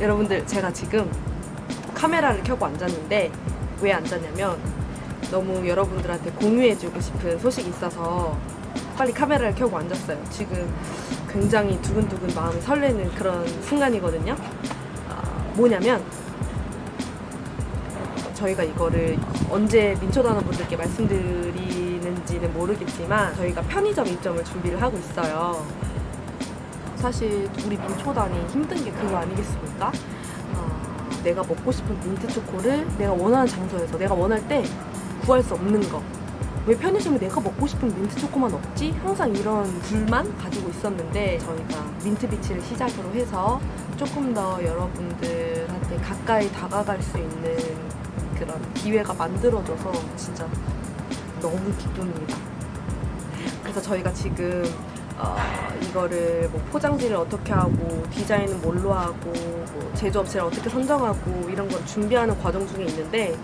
여러분들 제가 지금 카메라를 켜고 앉았는데 왜 앉았냐면 너무 여러분들한테 공유해주고 싶은 소식이 있어서 빨리 카메라를 켜고 앉았어요. 지금 굉장히 두근두근 마음이 설레는 그런 순간이거든요. 아, 뭐냐면 저희가 이거를 언제 민초단원 분들께 말씀드리는지는 모르겠지만 저희가 편의점 입점을 준비를 하고 있어요. 사실 우리 민초단이 힘든 게 그거 아니겠습니까? 아, 내가 먹고 싶은 민트 초코를 내가 원하는 장소에서 내가 원할 때 구할 수 없는 거. 왜 편의점에 내가 먹고 싶은 민트 초코만 없지? 항상 이런 불만 가지고 있었는데 저희가 민트 비치를 시작으로 해서 조금 더 여러분들한테 가까이 다가갈 수 있는 그런 기회가 만들어져서 진짜 너무 기쁩니다. 그래서 저희가 지금 어, 이거를 뭐 포장지를 어떻게 하고 디자인은 뭘로 하고 뭐 제조업체를 어떻게 선정하고 이런 걸 준비하는 과정 중에 있는데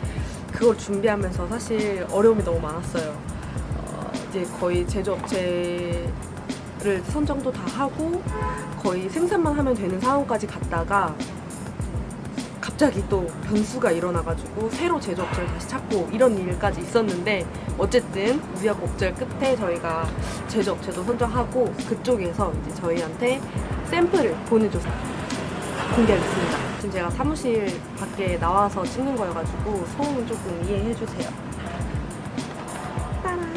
그걸 준비하면서 사실 어려움이 너무 많았어요. 어, 이제 거의 제조업체를 선정도 다 하고 거의 생산만 하면 되는 상황까지 갔다가 갑자기 또 변수가 일어나가지고 새로 제조업체를 다시 찾고 이런 일까지 있었는데 어쨌든 우여곡절 끝에 저희가 제조업체도 선정하고 그쪽에서 이제 저희한테 샘플을 보내줘서 공개하겠습니다. 지금 제가 사무실 밖에 나와서 찍는 거여가지고 소음은 조금 이해해 주세요. 따란,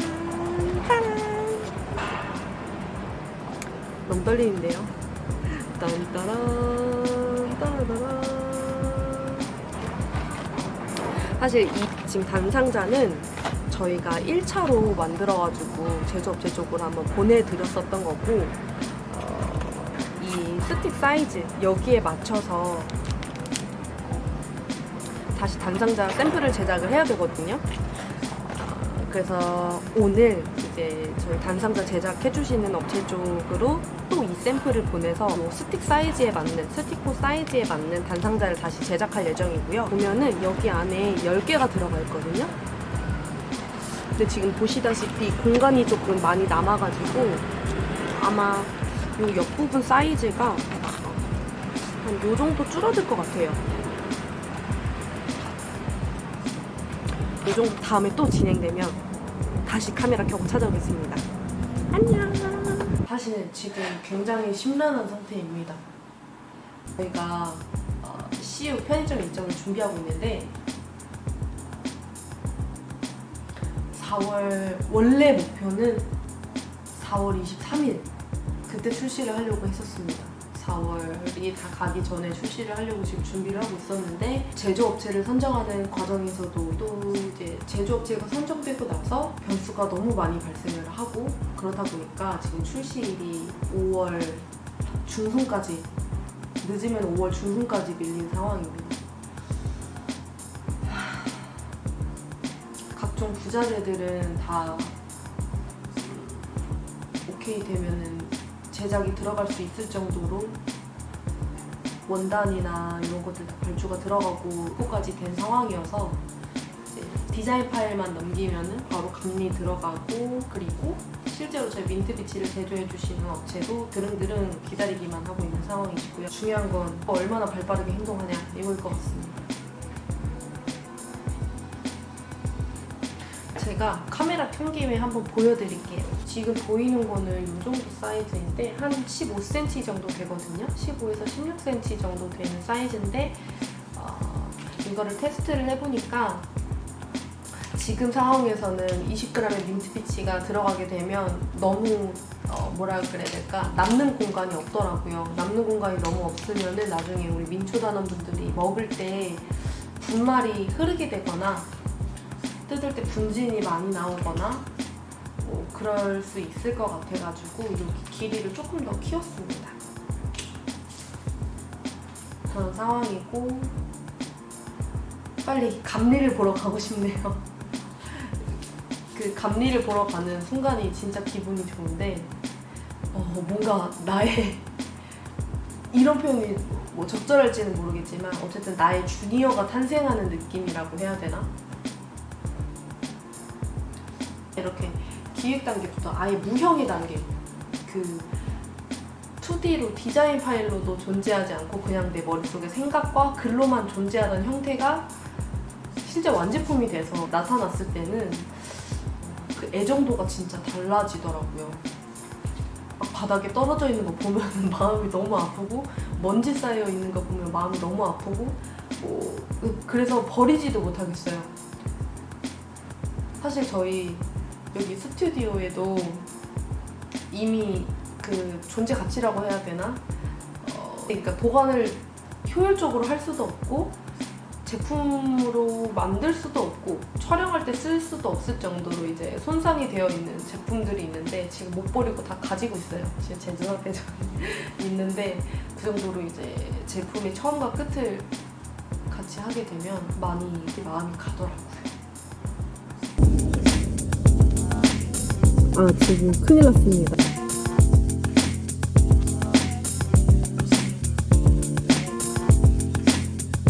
따란. 너무 떨리는데요. 딴따란, 따라따란. 사실 이 지금 단상자는 저희가 1차로 만들어가지고 제조업체 쪽으로 한번 보내드렸었던 거고 어, 이 스틱 사이즈 여기에 맞춰서 다시 단상자 샘플을 제작을 해야 되거든요. 어, 그래서 오늘 이제 저희 단상자 제작해주시는 업체 쪽으로 또 이 샘플을 보내서 요 스틱 사이즈에 맞는 스티코 사이즈에 맞는 단상자를 다시 제작할 예정이고요. 보면은 여기 안에 10개가 들어가 있거든요. 근데 지금 보시다시피 공간이 조금 많이 남아가지고 아마 요 옆부분 사이즈가 한 요 정도 줄어들 것 같아요. 요 정도 다음에 또 진행되면 다시 카메라 켜고 찾아오겠습니다. 안녕. 사실 지금 굉장히 심란한 상태입니다. 저희가 어, CU 편의점 일정을 준비하고 있는데 4월 원래 목표는 4월 23일 그때 출시를 하려고 했었습니다. 4월이 다 가기 전에 출시를 하려고 지금 준비를 하고 있었는데 제조업체를 선정하는 과정에서도 또 이제 제조업체가 선정되고 나서 변수가 너무 많이 발생을 하고 그러다 보니까 지금 출시일이 5월 중순까지 늦으면 5월 중순까지 밀린 상황입니다. 각종 부자재들은 다 오케이 되면은 제작이 들어갈 수 있을 정도로 원단이나 이런 것들 다 발주가 들어가고 그거까지 된 상황이어서 디자인 파일만 넘기면은 바로 감리 들어가고 그리고 실제로 저희 민트 비치를 제조해 주시는 업체도 드릉드릉 기다리기만 하고 있는 상황이시고요. 중요한 건 얼마나 발빠르게 행동하냐 이거일 것 같습니다. 제가 카메라 켠 김에 한번 보여드릴게요. 지금 보이는 거는 이 정도 사이즈인데 한 15cm 정도 되거든요. 15에서 16cm 정도 되는 사이즈인데 어, 이거를 테스트를 해보니까 지금 상황에서는 20g의 민트피치가 들어가게 되면 너무 어, 뭐라 그래야 될까 남는 공간이 없더라고요. 남는 공간이 너무 없으면은 나중에 우리 민초단원 분들이 먹을 때 분말이 흐르게 되거나 뜯을 때 분진이 많이 나오거나 뭐 그럴 수 있을 것 같아가지고 이렇게 길이를 조금 더 키웠습니다. 그런 상황이고 빨리 감리를 보러 가고 싶네요. 그 감리를 보러 가는 순간이 진짜 기분이 좋은데 어, 뭔가 나의 이런 표현이 뭐 적절할지는 모르겠지만 어쨌든 나의 주니어가 탄생하는 느낌이라고 해야 되나? 이렇게 기획 단계부터 아예 무형의 단계 그 2D로 디자인 파일로도 존재하지 않고 그냥 내 머릿속의 생각과 글로만 존재하던 형태가 실제 완제품이 돼서 나타났을 때는 그 애정도가 진짜 달라지더라고요. 막 바닥에 떨어져 있는 거 보면 마음이 너무 아프고 먼지 쌓여 있는 거 보면 마음이 너무 아프고 뭐, 그래서 버리지도 못하겠어요. 사실 저희 여기 스튜디오에도 이미 그 존재 가치라고 해야 되나? 어, 그러니까 보관을 효율적으로 할 수도 없고 제품으로 만들 수도 없고 촬영할 때 쓸 수도 없을 정도로 이제 손상이 되어 있는 제품들이 있는데 지금 못 버리고 다 가지고 있어요. 지금 제 눈앞에 좀 있는데 그 정도로 이제 제품의 처음과 끝을 같이 하게 되면 많이 마음이 가더라고요. 아 지금 큰일 났습니다.